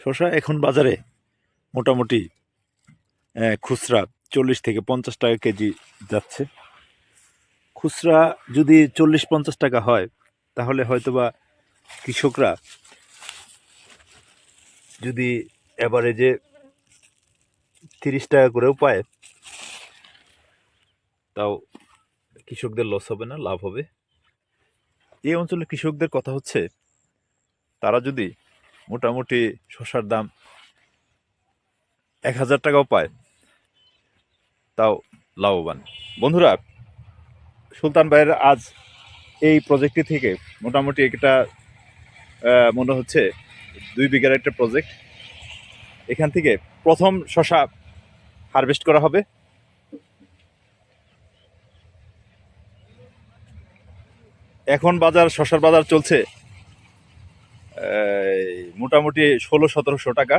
শসা এখন বাজারে মোটামুটি খুচরা চল্লিশ থেকে পঞ্চাশ টাকা কেজি যাচ্ছে। খুচরা যদি চল্লিশ পঞ্চাশ টাকা হয়, তাহলে হয়তোবা কৃষকরা যদি এভারেজে তিরিশ টাকা করেও পায়, তাও কৃষকদের লস হবে না, লাভ হবে। এই অঞ্চলের কৃষকদের কথা হচ্ছে, তারা যদি মোটামুটি শসার দাম এক হাজার টাকাও পায়। তাও লাভবান। বন্ধুরা, সুলতান ভাইয়ের আজ এই প্রজেক্টটি থেকে মোটামুটি একটা মনে হচ্ছে দুই বিঘার একটা প্রজেক্ট এখান থেকে প্রথম শশা হারভেস্ট করা হবে। এখন বাজার শশার বাজার চলছে। মোটামুটি ষোলো, সতেরোশো টাকা।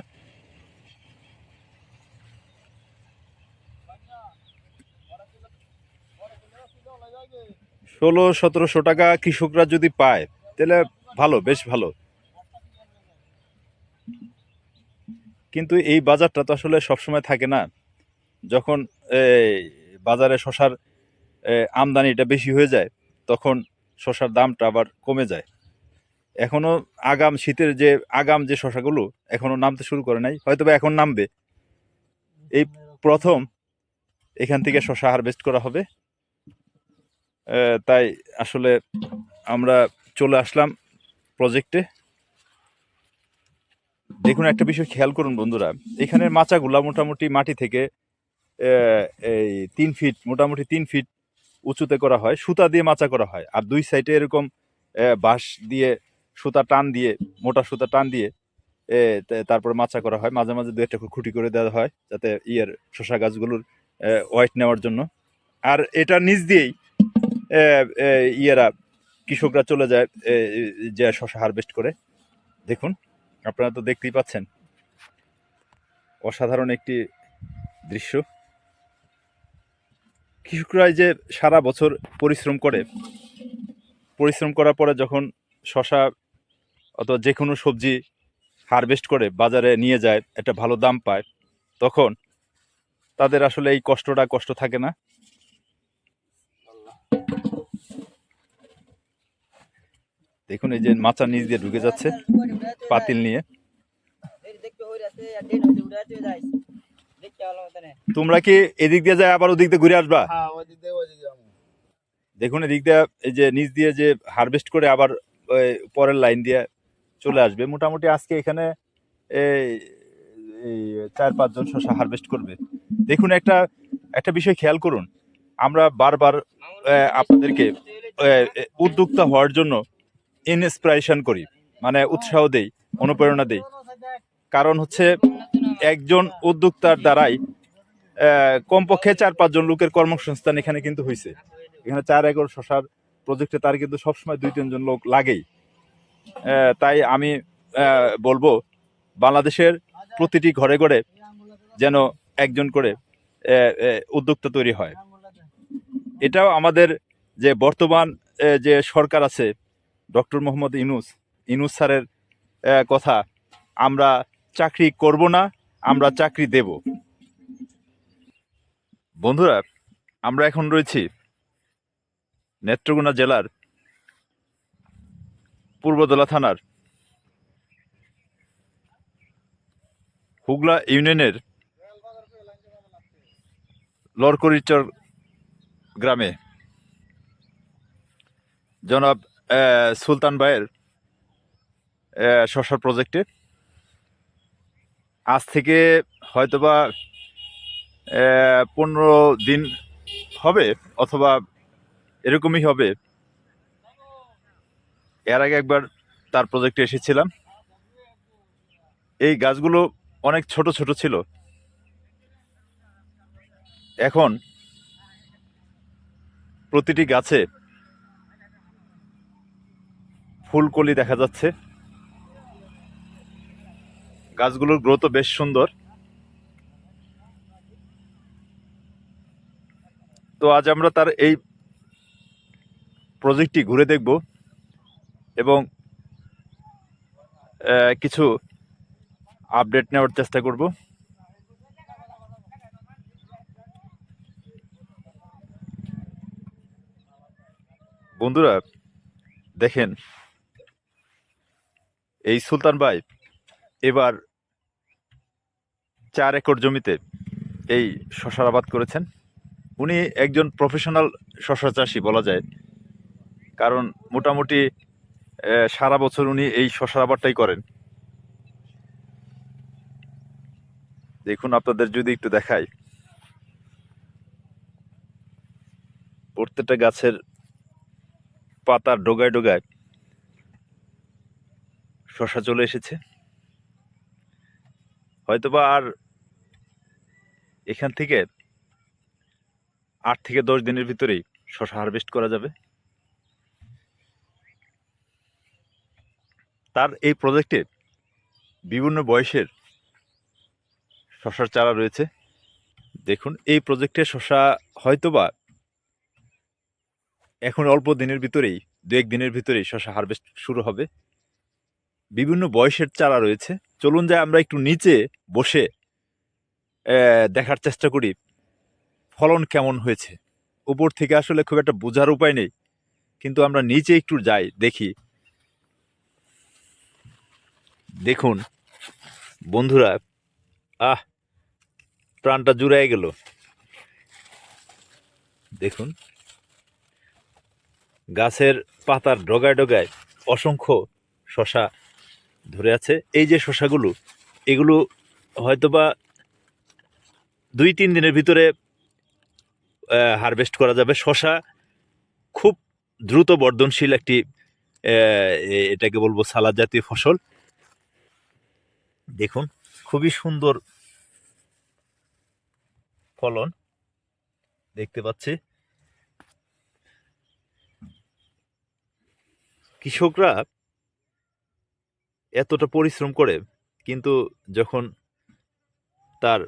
ষোলো, সতেরোশো টাকা কৃষকরা যদি পায়, তাহলে ভালো, বেশ ভালো। কিন্তু এই বাজারটা তো আসলে সবসময় থাকে না। যখন বাজারে শশার আমদানিটা বেশি হয়ে যায়, তখন শশার দামটা আবার কমে যায়। এখনও আগাম শীতের যে আগাম যে শশাগুলো এখনও নামতে শুরু করে নাই হয়তো বা এখন নামবে। এই প্রথম এখান থেকে শশা হারভেস্ট করা হবে। তাই আসলে আমরা চলে আসলাম প্রজেক্টে। দেখুন, একটা বিষয় খেয়াল করুন বন্ধুরা, এখানের মাচাগুলা মোটামুটি মাটি থেকে এই তিন ফিট, মোটামুটি তিন ফিট উঁচুতে করা হয়, সুতা দিয়ে মাচা করা হয়। আর দুই সাইডে এরকম বাঁশ দিয়ে সুতা টান দিয়ে, মোটা সুতা টান দিয়ে তারপরে মাচা করা হয়। মাঝে মাঝে দু একটা খুঁটি করে দেওয়া হয় যাতে ইয়ের শশা গাছগুলোর ওয়াইট নেওয়ার জন্য। আর এটা নিচ দিয়েই ইয়েরা, কৃষকরা চলে যায় যে শশা হারভেস্ট করে। দেখুন, আপনারা তো দেখতেই পাচ্ছেন। অসাধারণ একটি দৃশ্য। কৃষকরা যে সারা বছর পরিশ্রম করে, পরিশ্রম করার পরে যখন শশা অথবা যে কোনো সবজি হারভেস্ট করে বাজারে নিয়ে যায় একটা ভালো দাম পায় তখন তাদের আসলে এই কষ্টটা কষ্ট থাকে না। দেখুন এই যে মাচা নিচ দিয়ে ঢুকে যাচ্ছে পাতিল নিয়ে। তোমরা কি এদিক দিয়ে যায় আবার ওদিক দিয়ে ঘুরে আসবা? দেখুন এদিক দিয়ে এই যে নিচ দিয়ে যে হারভেস্ট করে আবার পরের লাইন দিয়ে চলে আসবে। মোটামুটি আজকে এখানে চার পাঁচজন শশা হারভেস্ট করবে। দেখুন একটা একটা বিষয় খেয়াল করুন। আমরা বারবার আপনাদেরকে উদ্যোক্তা হওয়ার জন্য ইনস্পিরেশন করি মানে উৎসাহ দেই, অনুপ্রেরণা দেই। কারণ হচ্ছে একজন উদ্যোক্তার দ্বারাই কমপক্ষে চার পাঁচজন লোকের কর্মসংস্থান এখানে কিন্তু হয়েছে এখানে চার একর শশার প্রজেক্টে তার কিন্তু সবসময় দুই তিনজন লোক লাগেই। তাই আমি বলব বাংলাদেশের প্রতিটি ঘরে ঘরে যেন একজন করে উদ্যোক্তা তৈরি হয়। এটাও আমাদের যে বর্তমান যে সরকার আছে, ডক্টর মোহাম্মদ ইনুস ইনুস স্যারের কথা, আমরা চাকরি করব না, আমরা চাকরি দেব। বন্ধুরা, আমরা এখন রয়েছি নেত্রকোনা জেলার পূর্বদলা থানার হুগলা ইউনিয়নের লরকরিচর গ্রামে। জনাব সুলতান ভাইয়ের শশার প্রজেক্টে। আজ থেকে হয়তোবা পনেরো দিন হবে অথবা এরকমই হবে। এর আগে একবার তার প্রজেক্টে এসেছিলাম। এই গাছগুলো অনেক ছোট ছোট ছিল। এখন প্রতিটি গাছে ফুলকলি দেখা যাচ্ছে। গাছগুলোর গ্রোথও বেশ সুন্দর। তো আজ আমরা তার এই প্রজেক্টটি ঘুরে দেখব। এবং কিছু আপডেট নেওয়ার চেষ্টা করব। বন্ধুরা, দেখেন, এই সুলতান ভাই এবার চার একর জমিতে এই শশার আবাদ করেছেন। উনি একজন প্রফেশনাল শশা চাষি বলা যায়। কারণ মোটামুটি সারা বছর উনি এই শশার আবাদটাই করেন। দেখুন আপনাদের যদি একটু দেখাই। প্রত্যেকটা গাছের পাতার ডোগায় ডোগায় শশা চলে এসেছে। হয়তোবা আর এখান থেকে আট থেকে দশ দিনের ভিতরেই শশা হারভেস্ট করা যাবে। তার এই প্রজেক্টে বিভিন্ন বয়সের শশার চারা রয়েছে। দেখুন, এই প্রজেক্টে শশা হয়তোবা এখন অল্প দিনের ভিতরেই, দু এক দিনের ভিতরেই শশা হারভেস্ট শুরু হবে। বিভিন্ন বয়সের চারা রয়েছে। চলুন যাই আমরা একটু নিচে বসে দেখার চেষ্টা করি ফলন কেমন হয়েছে। উপর থেকে আসলে খুব একটা বোঝার উপায় নেই, কিন্তু আমরা নিচে একটু যাই, দেখি দেখুন, বন্ধুরা, আহ, প্রাণটা জুড়াই গেল। দেখুন, গাছের পাতার ডগায় ডগায় অসংখ্য শশা ধরে আছে। এই যে শশাগুলো, এগুলো হয়তোবা দুই তিন দিনের ভিতরে হারভেস্ট করা যাবে। শশা খুব দ্রুত বর্ধনশীল একটি এটাকে বলব সালাদ জাতীয় ফসল। দেখুন, খুবই সুন্দর ফলন দেখতে পাচ্ছি। কৃষকরা এতটা পরিশ্রম করে, কিন্তু যখন তার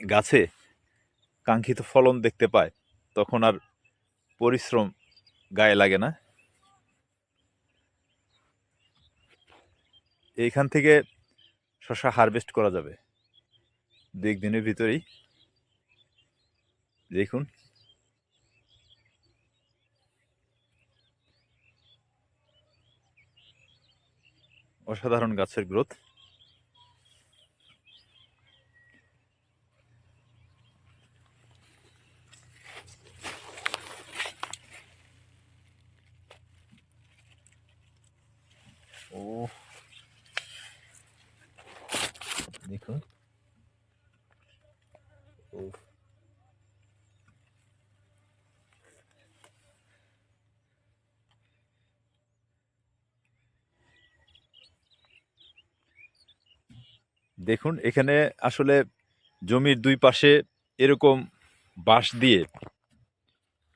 গাছে কাঙ্ক্ষিত ফলন দেখতে পায়, তখন আর পরিশ্রম গায়ে লাগে না। এইখান থেকে শশা হারভেস্ট করা যাবে। দু দিনের ভিতরেই। দেখুন। অসাধারণ গাছের গ্রোথ ও দেখুন। দেখুন, এখানে আসলে জমির দুই পাশে এরকম বাঁশ দিয়ে,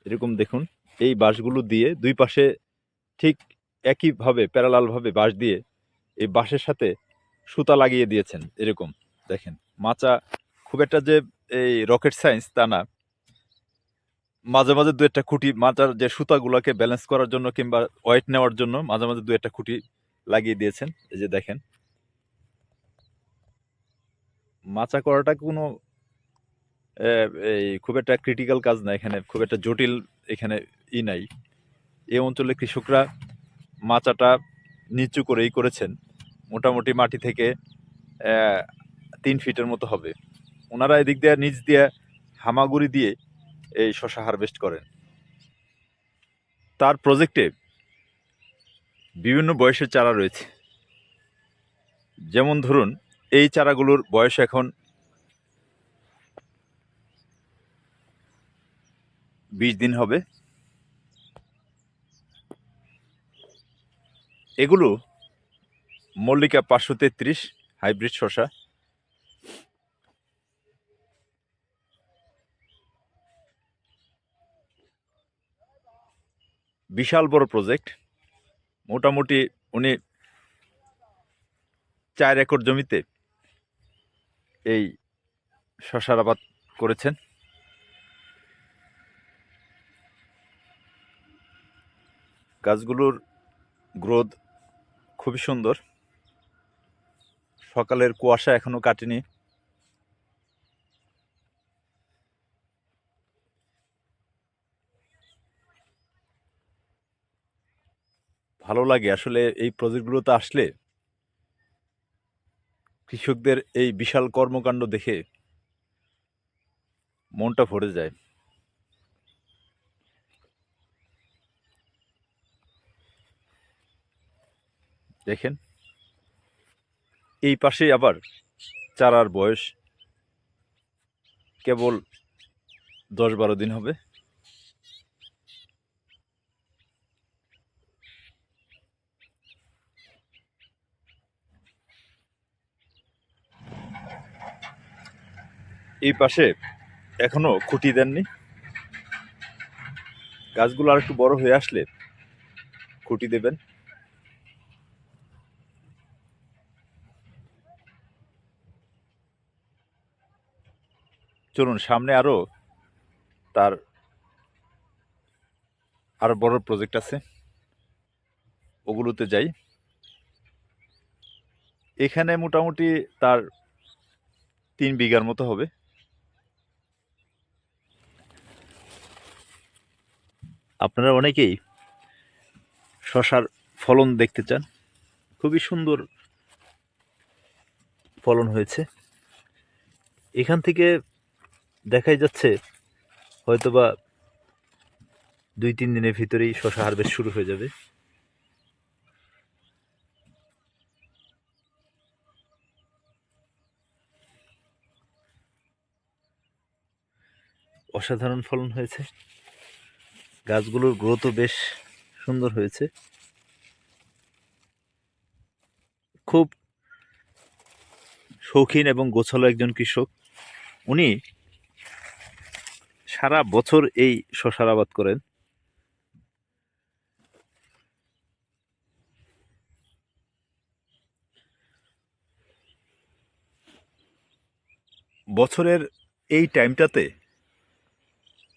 এরকম দেখুন, এই বাঁশগুলো দিয়ে দুই পাশে ঠিক একইভাবে প্যারালালভাবে বাঁশ দিয়ে এই বাঁশের সাথে সুতা লাগিয়ে দিয়েছেন, এরকম। দেখেন, মাচা খুব একটা যে এই রকেট সায়েন্স তা না। মাঝে মাঝে দু একটা খুঁটি, মাচার যে সুতাগুলোকে ব্যালেন্স করার জন্য কিংবা ওয়েট নেওয়ার জন্য মাঝে মাঝে দু একটা খুঁটি লাগিয়ে দিয়েছেন। এই যে দেখেন। মাচা করাটা কোনো এই খুব একটা ক্রিটিক্যাল কাজ না, এখানে খুব একটা জটিল এখানে ই নাই। এই অঞ্চলে কৃষকরা মাচাটা নিচু করেই করেছেন। মোটামুটি মাটি থেকে তিন ফিটের মতো হবে। ওনারা এদিক দিয়ে, নিচ দিয়ে হামাগুড়ি দিয়ে এই শশা হারভেস্ট করেন। তার প্রজেক্টে বিভিন্ন বয়সের চারা রয়েছে। যেমন ধরুন, এই চারাগুলোর বয়স এখন বিশ দিন হবে। এগুলো মল্লিকা পাঁচশো তেত্রিশ, হাইব্রিড শশা বিশাল বড় প্রজেক্ট মোটামুটি উনি চার একর জমিতে এই শশার আবাদ করেছেন। গাছগুলোর গ্রোথ খুবই সুন্দর। সকালের কুয়াশা এখনও কাটেনি। ভালো লাগে আসলে এই প্রজেক্টগুলোতে আসলে কৃষকদের এই বিশাল কর্মকাণ্ড দেখে মনটা ভরে যায়। দেখেন। এই পাশে আবার চারার বয়স। কেবল দশ বারো দিন হবে। এই পাশে এখনও খুঁটি দেননি। গাছগুলো আর একটু বড় হয়ে আসলে খুঁটি দেবেন। চলুন, সামনে আরও তার আরও বড় প্রজেক্ট আছে। ওগুলোতে যাই। এখানে মোটামুটি তার তিন বিঘার মতো হবে। আপনারা অনেকেই শশার ফলন দেখতে চান। খুবই সুন্দর ফলন হয়েছে। এখান থেকে দেখাই যাচ্ছে, হয়তোবা দুই তিন দিনের ভিতরেই শশা হারভেস্ট শুরু হয়ে যাবে। অসাধারণ ফলন হয়েছে। গাছগুলোর গ্রোথও বেশ সুন্দর হয়েছে। খুব শৌখিন এবং গোছালো একজন কৃষক। উনি সারা বছর এই শশার আবাদ করেন? বছরের এই টাইমটাতে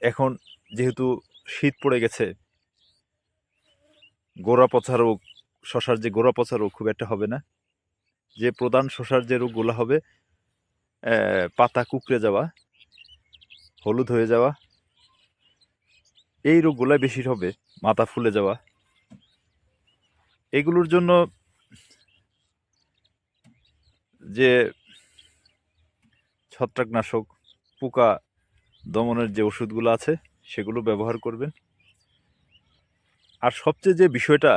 এখন যেহেতু শীত পড়ে গেছে, গোড়া পচা রোগ শশার যে গোড়া পচা রোগ খুব একটা হবে না। যে প্রধান শশার যে রোগগুলো হবে পাতা কুকড়ে যাওয়া হলুদ হয়ে যাওয়া। এই রোগগুলো বেশি হবে, মাথা ফুলে যাওয়া। এগুলোর জন্য যে ছত্রাকনাশক, পোকা দমনের যে ওষুধগুলো আছে, সেগুলো ব্যবহার করবেন। আর সবচেয়ে যে বিষয়টা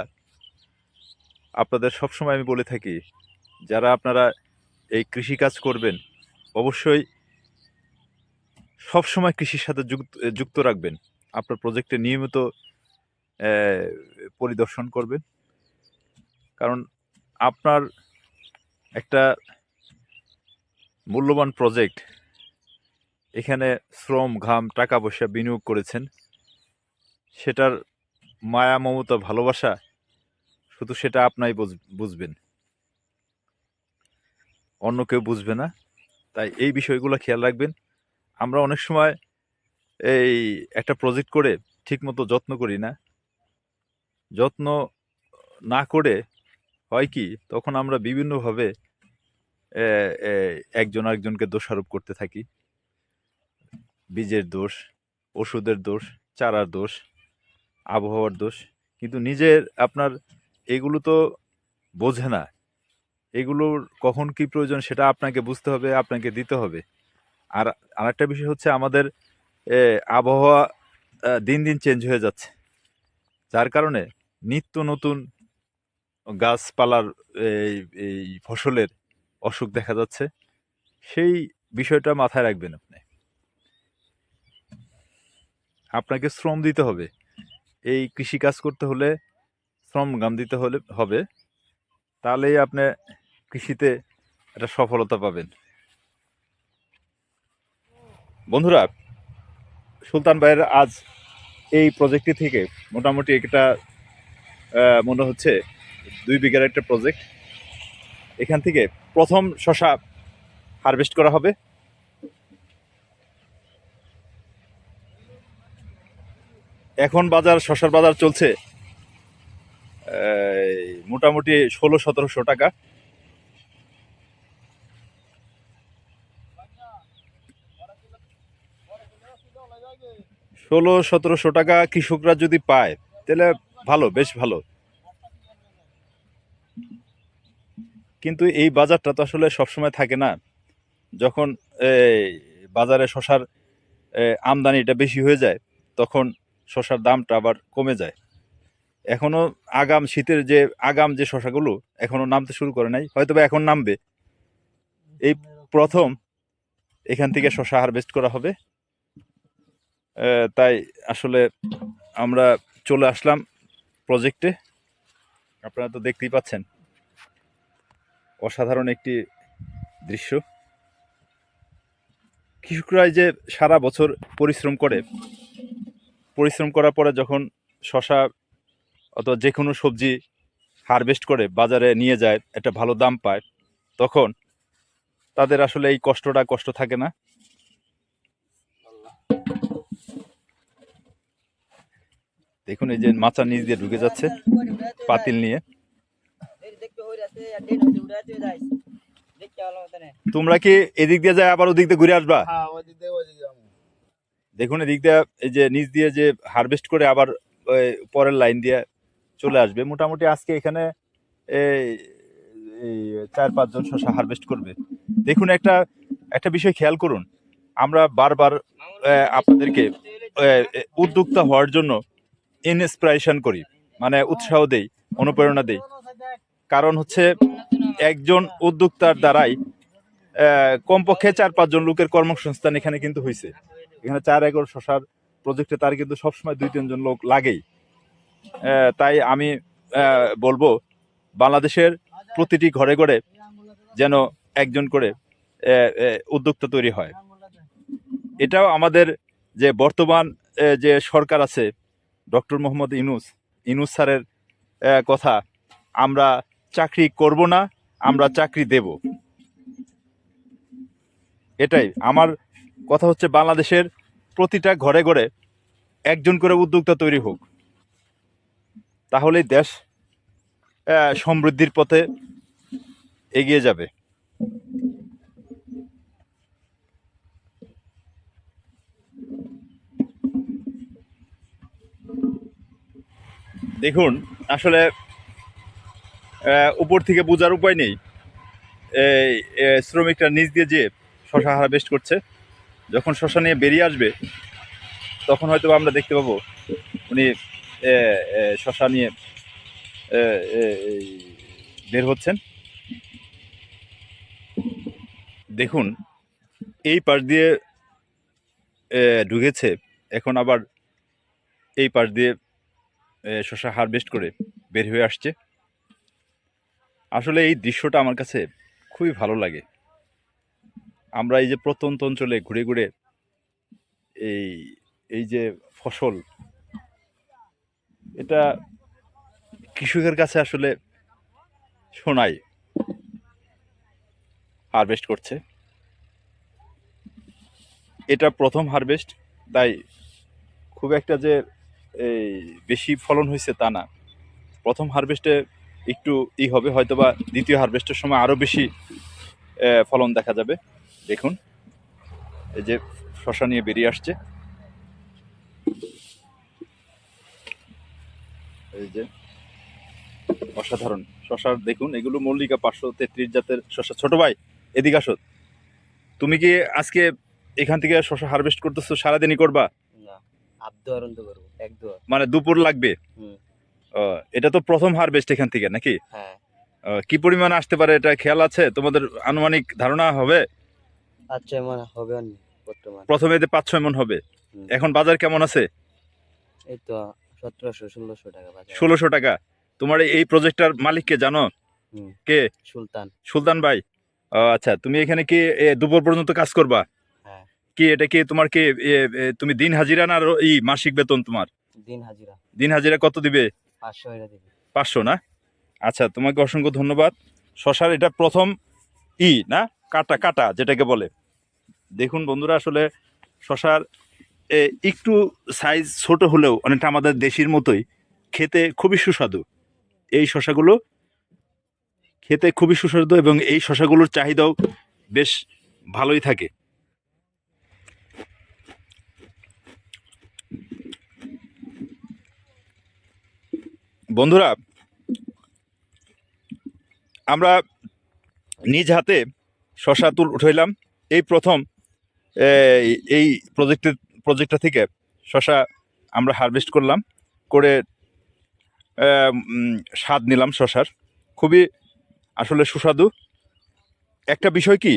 আপনাদের সবসময় আমি বলে থাকি, যারা আপনারা এই কৃষিকাজ করবেন, অবশ্যই সবসময় কৃষির সাথে যুক্ত যুক্ত রাখবেন। আপনার প্রজেক্টে নিয়মিত পরিদর্শন করবেন। কারণ আপনার একটা মূল্যবান প্রজেক্ট এখানে শ্রম, ঘাম টাকা পয়সা বিনিয়োগ করেছেন, সেটার মায়া, মমতা, ভালোবাসা, শুধু সেটা আপনাই বুঝ- বুঝবেন। অন্য কেউ বুঝবে না। তাই এই বিষয়গুলো খেয়াল রাখবেন। আমরা অনেক সময় এই একটা প্রজেক্ট করে ঠিকমতো যত্ন করি না। যত্ন না করে হয় কি, তখন আমরা বিভিন্নভাবে একজন আরেকজনকে দোষারোপ করতে থাকি। বীজের দোষ, ওষুধের দোষ, চারার দোষ, আবহাওয়ার দোষ। কিন্তু নিজের আপনার এগুলো তো বোঝে না। এগুলোর কখন কি প্রয়োজন সেটা আপনাকে বুঝতে হবে, আপনাকে দিতে হবে। আর আরেকটা বিষয় হচ্ছে আমাদের আবহাওয়া দিন দিন চেঞ্জ হয়ে যাচ্ছে। যার কারণে নিত্য নতুন গাছপালার এই এই ফসলের অসুখ দেখা যাচ্ছে। সেই বিষয়টা মাথায় রাখবেন আপনি। আপনাকে শ্রম দিতে হবে। এই কৃষি কাজ করতে হলে শ্রম গাম দিতে হলে, হবে। তাহলেই আপনি কৃষিতে একটা সফলতা পাবেন। বন্ধুরা, সুলতান ভাইয়ের আজ এই প্রজেক্টটি থেকে মোটামুটি একটা মনে হচ্ছে দুই বিঘার একটা প্রজেক্ট এখান থেকে প্রথম শশা হারভেস্ট করা হবে। এখন বাজার, শশার বাজার চলছে মোটামুটি ষোলো সতেরোশো টাকা। ষোলো, সতেরোশো টাকা কৃষকরা যদি পায়, তাহলে ভালো, বেশ ভালো। কিন্তু এই বাজারটা তো আসলে সবসময় থাকে না। যখন বাজারে শশার আমদানিটা বেশি হয়ে যায়, তখন শশার দামটা আবার কমে যায়। এখনও আগাম শীতের যে, আগাম যে শশাগুলো, এখনও নামতে শুরু করে নাই, হয়তো বা এখন নামবে। এই প্রথম এখান থেকে শশা হারভেস্ট করা হবে। তাই আসলে আমরা চলে আসলাম প্রজেক্টে আপনারা তো দেখতেই পাচ্ছেন। অসাধারণ একটি দৃশ্য। কৃষকরা যে সারা বছর পরিশ্রম করে, পরিশ্রম করার পরে যখন শশা অথবা যে কোনো সবজি হারভেস্ট করে, বাজারে নিয়ে যায়, একটা ভালো দাম পায়, তখন তাদের আসলে এই কষ্টটা কষ্ট থাকে না। দেখুন এই যে মাচা নিচ দিয়ে ঢুকে যাচ্ছে পাতিল নিয়ে। তোমরা কি এদিক দিয়ে যায় আবার ওদিক দিয়ে ঘুরে আসবা? হ্যাঁ। দেখুন এদিক দিয়ে এই যে নিচ দিয়ে যে হারভেস্ট করে আবার পরের লাইন দিয়ে চলে আসবে। মোটামুটি আজকে এখানে চার পাঁচজন শশা হারভেস্ট করবে। দেখুন একটা একটা বিষয় খেয়াল করুন। আমরা বারবার আপনাদেরকে উদ্যোক্তা হওয়ার জন্য ইনস্পিরেশন করি মানে উৎসাহ দেই, অনুপ্রেরণা দেই। কারণ হচ্ছে একজন উদ্যোক্তার দ্বারাই কমপক্ষে চার পাঁচজন লোকের কর্মসংস্থান এখানে কিন্তু হয়েছে এখানে চার একর শশার প্রজেক্টে তার কিন্তু সবসময় দুই তিনজন লোক লাগেই। তাই আমি বলব বাংলাদেশের প্রতিটি ঘরে ঘরে যেন একজন করে উদ্যোক্তা তৈরি হয়। এটাও আমাদের যে বর্তমান যে সরকার আছে ডক্টর মোহাম্মদ ইনুস ইনুস স্যারের কথা, আমরা চাকরি করব না, আমরা চাকরি দেব। এটাই, আমার কথা হচ্ছে বাংলাদেশের প্রতিটা ঘরে ঘরে একজন করে উদ্যোক্তা তৈরি হোক। তাহলেই দেশ সমৃদ্ধির পথে এগিয়ে যাবে। দেখুন, আসলে উপর থেকে বোঝার উপায় নেই। এই শ্রমিকরা নিচ দিয়ে যে শশা হারভেস্ট করছে, যখন শশা নিয়ে বেরিয়ে আসবে, তখন হয়তো আমরা দেখতে পাবো উনি শশা নিয়ে বের হচ্ছেন। দেখুন, এই পাশ দিয়ে ঢুকেছে, এখন আবার এই পাশ দিয়ে শশা হারভেস্ট করে বের হয়ে আসছে। আসলে এই দৃশ্যটা আমার কাছে খুবই ভালো লাগে। আমরা এই যে প্রত্যন্ত অঞ্চলে ঘুরে ঘুরে এই এই যে ফসল, এটা কৃষকের কাছে আসলে শোনাই হারভেস্ট করছে। এটা প্রথম হারভেস্ট তাই খুব একটা যে এই বেশি ফলন হয়েছে তা না। প্রথম হারভেস্টে একটু ই হবে হয়তো বা দ্বিতীয় হারভেস্টের সময় আরও বেশি ফলন দেখা যাবে। দেখুন, এই যে শশা নিয়ে বেরিয়ে আসছে। এই যে অসাধারণ শশার দেখুন, এগুলো মল্লিকা পাঁচশো তেত্রিশ জাতের শশা। ছোট ভাই, এদিকে আসো। তুমি কি আজকে এখান থেকে শশা হারভেস্ট করতেছো? সারাদিনই করবা? মানে দুপুর লাগবে? এটা তো প্রথম হারভেস্ট এখান থেকে নাকি? হ্যাঁ। কি পরিমাণ আসতে পারে? এটা খেয়াল আছে? তোমাদের আনুমানিক ধারণা হবে? আচ্ছা মনে হবে প্রথমে যে পাঁচ ছয় মন হবে। এখন বাজার কেমন আছে? এই তো সতেরোশো ষোলোশো টাকা ষোলোশো টাকা। তোমার এই প্রজেক্টটার মালিককে জানো? কে? সুলতান। সুলতান ভাই। আচ্ছা তুমি এখানে কি দুপুর পর্যন্ত কাজ করবা? কি এটা কি তোমার কি তুমি দিন হাজিরা না এই মাসিক বেতন তোমার? দিন হাজিরা। দিন হাজিরা কত দিবে? পাঁচশো দিবি। পাঁচশো না? আচ্ছা তোমাকে অসংখ্য ধন্যবাদ। শশার এটা প্রথম ই না? কাটা কাটা যেটাকে বলে। দেখুন বন্ধুরা আসলে শশার এ, একটু সাইজ ছোট হলেও অনেকটা আমাদের দেশির মতোই খেতে খুবই সুস্বাদু। এই শশাগুলো খেতে খুবই সুস্বাদু এবং এই শশাগুলোর চাহিদাও বেশ ভালোই থাকে। বন্ধুরা, আমরা নিজ হাতে শশা তুল উঠাইলাম। এই প্রথম এই প্রজেক্টের প্রজেক্টটা থেকে শশা আমরা হারভেস্ট করলাম, করে স্বাদ নিলাম শশার। খুবই আসলে সুস্বাদু। একটা বিষয় কি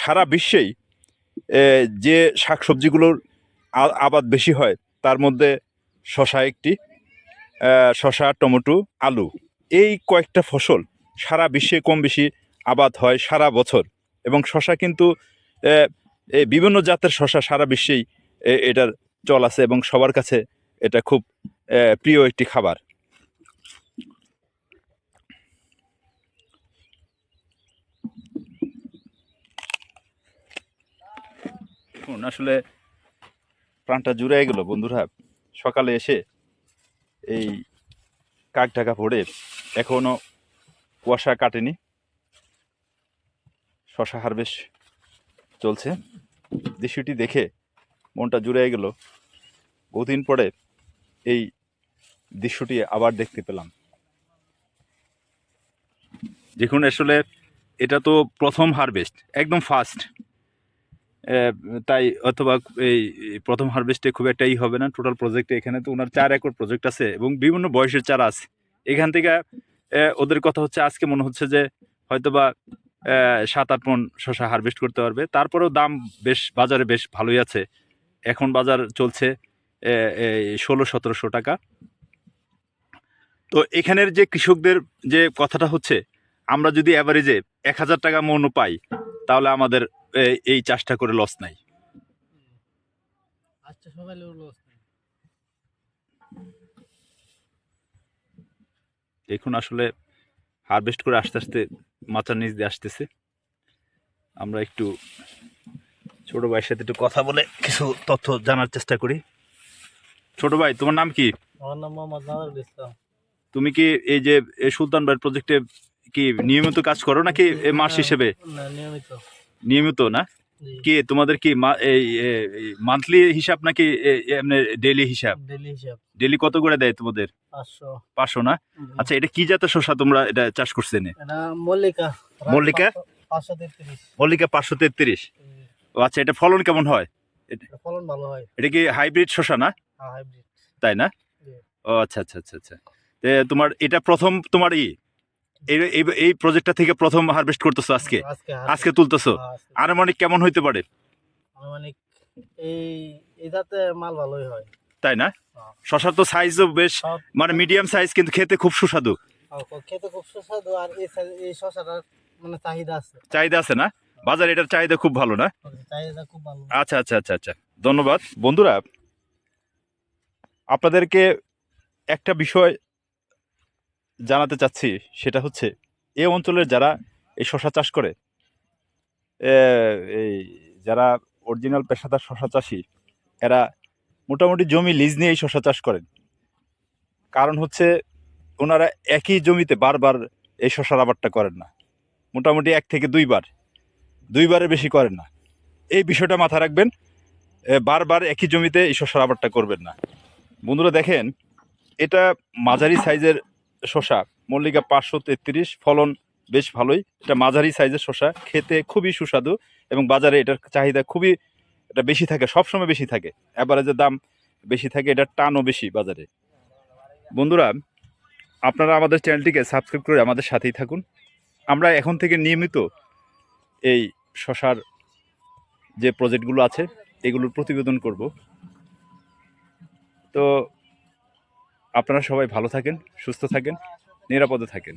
সারা বিশ্বেই যে শাকসবজিগুলোর আবাদ বেশি হয়, তার মধ্যে শশা একটি। শশা টমেটো, আলু। এই কয়েকটা ফসল সারা বিশ্বে কম বেশি আবাদ হয় সারা বছর। এবং শশা কিন্তু বিভিন্ন জাতের শশা সারা বিশ্বেই এটার চল আছে এবং সবার কাছে এটা খুব প্রিয় একটি খাবার। আসলে প্রাণটা জুড়ে গেল বন্ধুরা। সকালে এসে এই কাক ঢাকা পড়ে এখনও কুয়াশা কাটেনি। শশা হারভেস্ট চলছে। দৃশ্যটি দেখে মনটা জুড়ে গেল। বহুদিন পরে এই দৃশ্যটি আবার দেখতে পেলাম। দেখুন, আসলে এটা তো প্রথম হারভেস্ট, একদম ফার্স্ট তাই অথবা এই প্রথম হারভেস্টে খুব একটা ই হবে না টোটাল প্রজেক্টে এখানে তো ওনার চার একর প্রজেক্ট আছে এবং বিভিন্ন বয়সের চারা আছে। এখান থেকে ওদের কথা হচ্ছে আজকে মনে হচ্ছে যে হয়তোবা সাত আট মন শশা হারভেস্ট করতে পারবে। তারপরেও দাম বেশ, বাজারে বেশ ভালোই আছে। এখন বাজার চলছে ষোলো সতেরোশো টাকা। তো এখানের যে কৃষকদের যে কথাটা হচ্ছে, আমরা যদি অ্যাভারেজে এক হাজার টাকা মনও পাই, তাহলে আমাদের এই চাষটা করে লস নাই। আচ্ছা সবাই লস দেখুন আসলে হারভেস্ট করে আস্তে আস্তে মাচার নিচ দিয়ে আসতেছে। আমরা একটু ছোট ভাইয়ের সাথে একটু কথা বলে কিছু তথ্য জানার চেষ্টা করি। ছোট ভাই তোমার নাম কি? আমার নাম মোহাম্মদ নাজারুল ইসলাম। তুমি কি এই যে সুলতান ভাইয়ের প্রজেক্টে কি নিয়মিত কাজ করো নাকি মাস হিসেবে? না নিয়মিত। নিয়মিত না? কি তোমাদের কি মান্থলি হিসাব নাকি এমনি ডেইলি হিসাব? ডেইলি কত করে দেয় তোমাদের? পাঁচশো। না? আচ্ছা এটা কি জাতের শসা তোমরা এটা চাষ করছে এটা মল্লিকা। মল্লিকা? পাঁচশো তেত্রিশ। মল্লিকা ও আচ্ছা এটা ফলন কেমন হয়? ফলন ভালো হয়। এটা কি হাইব্রিড শসা না? হাইব্রিড তাই না? ও আচ্ছা আচ্ছা আচ্ছা আচ্ছা। তোমার এটা প্রথম তোমার ই? এই এই- প্রজেক্টটা থেকে প্রথম হারভেস্ট করতেছো আজকে? আজকে তুলতেছো? হ্যাঁ, আনুমানিক কেমন হইতে পারে? আনুমানিক এই জাতে মাল ভালোই হয়। তাই না? হ্যাঁ। শসার তো সাইজও বেশ মানে মিডিয়াম সাইজ কিন্তু খেতে খুব সুস্বাদু। খেতে খুব সুস্বাদু আর এই এই শসাটার মানে চাহিদা আছে। চাহিদা আছে না? বাজারে এটার চাহিদা খুব ভালো না? চাহিদা খুব ভালো। আচ্ছা আচ্ছা আচ্ছা আচ্ছা। ধন্যবাদ। বন্ধুরা আপনাদেরকে একটা বিষয় জানাতে চাচ্ছি সেটা হচ্ছে, এ অঞ্চলের যারা এই শশা চাষ করে এই যারা অরিজিনাল পেশাদার শশা চাষি, এরা মোটামুটি জমি লিজ নিয়ে এই শশা চাষ করেন। কারণ হচ্ছে ওনারা একই জমিতে বারবার এই শশার আবাদটা করেন না। মোটামুটি এক থেকে দুইবার দুইবারের বেশি করেন না। এই বিষয়টা মাথায় রাখবেন বারবার একই জমিতে এই শসার আবাদটা করবেন না। বন্ধুরা দেখেন, এটা মাঝারি সাইজের শসা, মল্লিকা পাঁচশো তেত্রিশ, ফলন বেশ ভালোই। এটা মাঝারি সাইজের শশা খেতে খুবই সুস্বাদু এবং বাজারে এটার চাহিদা খুবই, এটা বেশি থাকে, সবসময় বেশি থাকে। অ্যাভারেজের দাম বেশি থাকে, এটার টানও বেশি বাজারে। বন্ধুরা, আপনারা আমাদের চ্যানেলটিকে সাবস্ক্রাইব করে আমাদের সাথেই থাকুন। আমরা এখন থেকে নিয়মিত এই শশার যে প্রজেক্টগুলো আছে, এগুলোর প্রতিবেদন করব। তো আপনারা সবাই ভালো থাকেন সুস্থ থাকেন নিরাপদে থাকেন।